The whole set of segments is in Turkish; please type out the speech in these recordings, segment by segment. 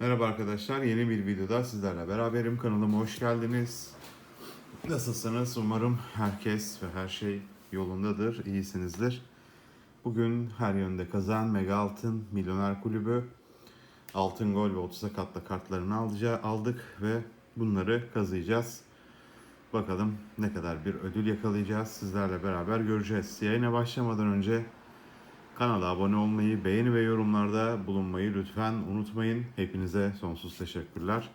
Merhaba arkadaşlar, yeni bir videoda sizlerle beraberim. Kanalıma hoş geldiniz. Nasılsınız? Umarım herkes ve her şey yolundadır, iyisinizdir. Bugün her yönde kazan Mega Altın Milyoner Kulübü Altın Gol ve 30'a katla kartlarını aldık ve bunları kazıyacağız. Bakalım ne kadar bir ödül yakalayacağız sizlerle beraber göreceğiz. Yayına başlamadan önce Kanala abone olmayı, beğeni ve yorumlarda bulunmayı lütfen unutmayın. Hepinize sonsuz teşekkürler.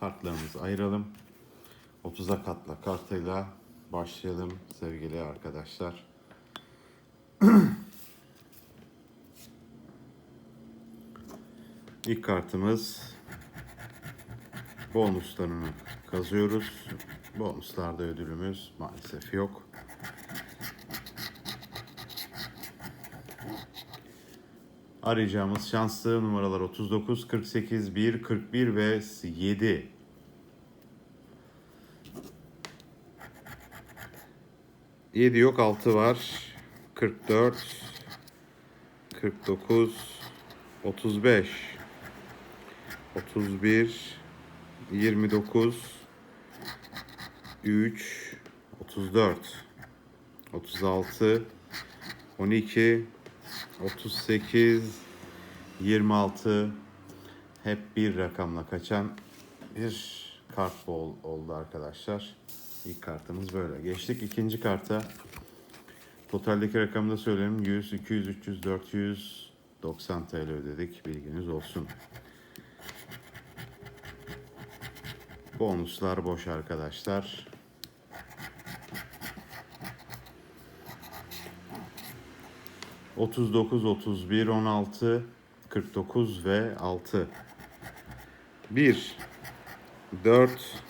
Kartlarımızı ayıralım. 30'a katla kartıyla başlayalım sevgili arkadaşlar. İlk kartımız bonuslarını kazıyoruz. Bonuslarda ödülümüz maalesef yok. Arayacağımız şanslı numaralar 39, 48, 1, 41 ve 7. Yedi yok, 6 var. 44, 49, 35, 31, 29, 3, 34, 36, 12, 38, 26 hep bir rakamla kaçan bir kart bol oldu arkadaşlar. İlk kartımız böyle. Geçtik ikinci karta. Totaldeki rakamı da söyleyeyim. 100, 200, 300, 400, 90 TL ödedik. Bilginiz olsun. Bonuslar boş arkadaşlar. 39, 31, 16, 49 ve 6. 1, 4,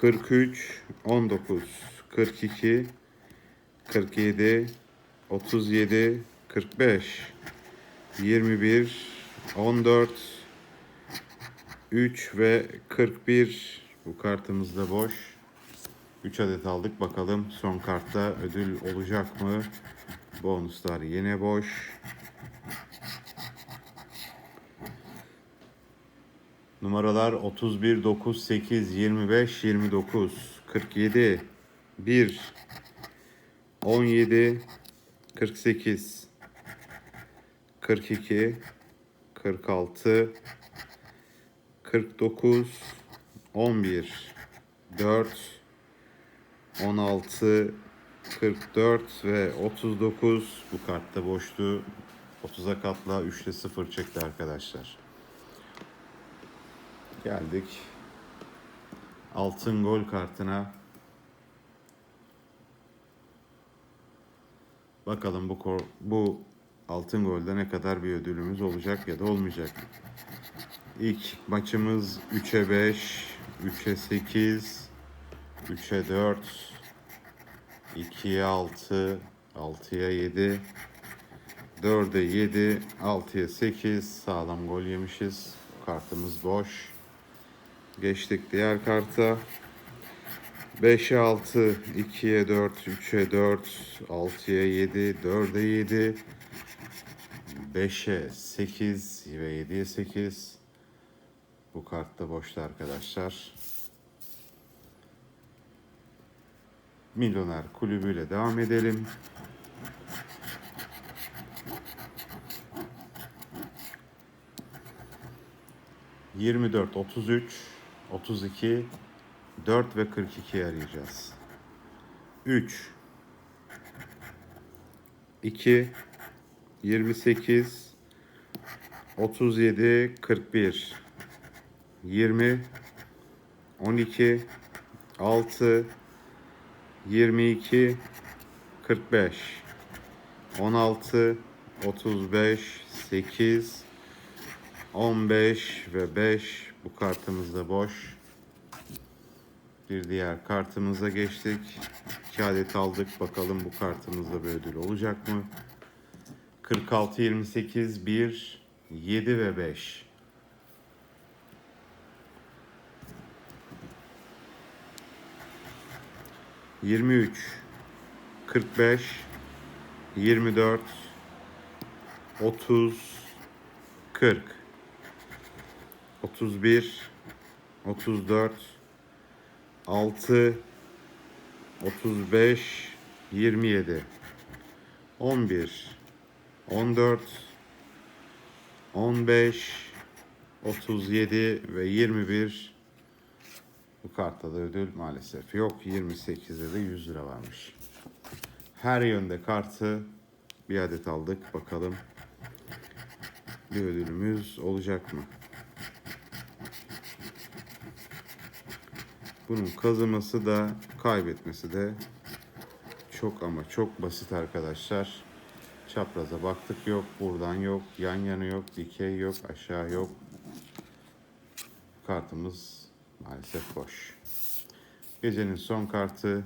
43, 19, 42, 47, 37, 45, 21, 14, 3 ve 41. Bu kartımız da boş. 3 adet aldık. Bakalım son kartta ödül olacak mı? Bonuslar yine boş. Numaralar 31, 9, 8, 25, 29, 47, 1, 17, 48, 42, 46, 49 11 4 16 44 ve 39 bu kartta boştu. 30'a katla 3'te 0 çekti arkadaşlar. Geldik. Altın gol kartına. Bakalım bu bu altın golde ne kadar bir ödülümüz olacak ya da olmayacak. İlk maçımız 3'e 5, 3'e 8, 3'e 4, 2'ye 6, 6'ya 7, 4'e 7, 6'ya 8 sağlam gol yemişiz. Kartımız boş. Geçtik diğer karta. 5'e 6, 2'ye 4, 3'e 4, 6'ya 7, 4'e 7, 5'e 8 ve 7'ye 8. Bu kart da boştu arkadaşlar. Milyoner kulübüyle devam edelim. Yirmi dört, otuz üç, otuz iki, dört ve kırk iki arayacağız. Üç, iki, yirmi sekiz, otuz yedi, kırk bir. 20 12 6 22 45 16 35 8 15 ve 5 bu kartımız da boş. Bir diğer kartımıza geçtik. İki adet aldık. Bakalım bu kartımızda bir ödül olacak mı? 46 28 1 7 ve 5. 23 45 24 30 40 31 34 6 35 27 11 14 15 37 ve 21 bu kartta da ödül maalesef yok. 28'de de 100 lira varmış. Her yönde kartı bir adet aldık. Bakalım bir ödülümüz olacak mı? Bunun kazanması da kaybetmesi de çok ama çok basit arkadaşlar. Çapraza baktık yok, buradan yok, yan yana yok, dikey yok, aşağı yok. Kartımız maalesef boş. Gecenin son kartı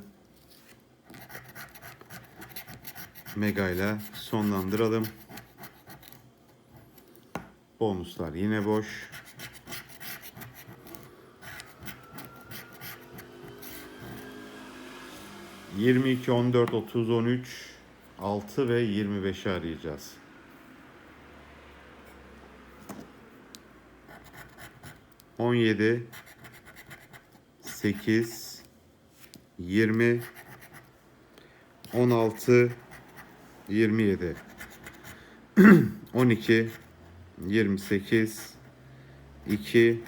Mega ile sonlandıralım. Bonuslar yine boş. Yirmi iki, on dört, otuz, on üç, altı ve yirmi beşi arayacağız. On yedi, sekiz, yirmi, on altı, yirmi yedi, on iki, yirmi sekiz, iki,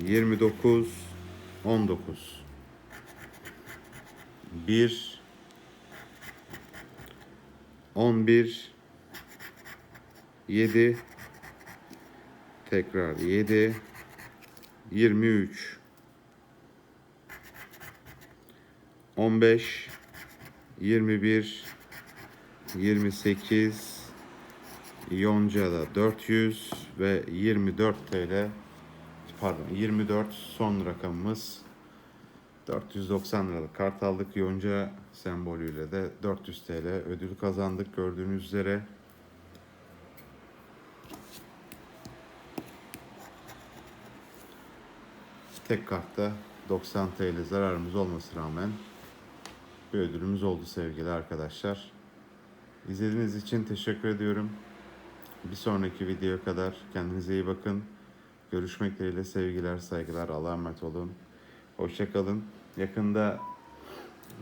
yirmi dokuz, on dokuz. 1 11 7 tekrar 7 23 15 21 28 Yonca'da 400 ve 24 TL pardon 24 son rakamımız 490 liralık kart aldık. Yonca sembolüyle de 400 TL ödül kazandık gördüğünüz üzere. Tek kartta 90 TL zararımız olması rağmen bir ödülümüz oldu sevgili arkadaşlar. İzlediğiniz için teşekkür ediyorum. Bir sonraki videoya kadar kendinize iyi bakın. Görüşmek dileğiyle sevgiler, saygılar. Allah'a emanet olun. Hoşçakalın. Yakında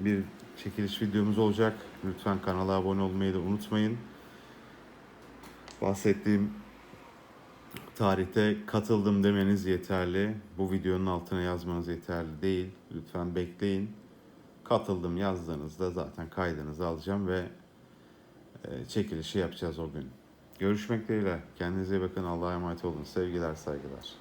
bir çekiliş videomuz olacak. Lütfen kanala abone olmayı da unutmayın. Bahsettiğim tarihte katıldım demeniz yeterli. Bu videonun altına yazmanız yeterli değil. Lütfen bekleyin. Katıldım yazdığınızda zaten kaydınızı alacağım ve e, çekilişi yapacağız o gün. Görüşmek dileğiyle. Kendinize iyi bakın. Allah'a emanet olun. Sevgiler, saygılar.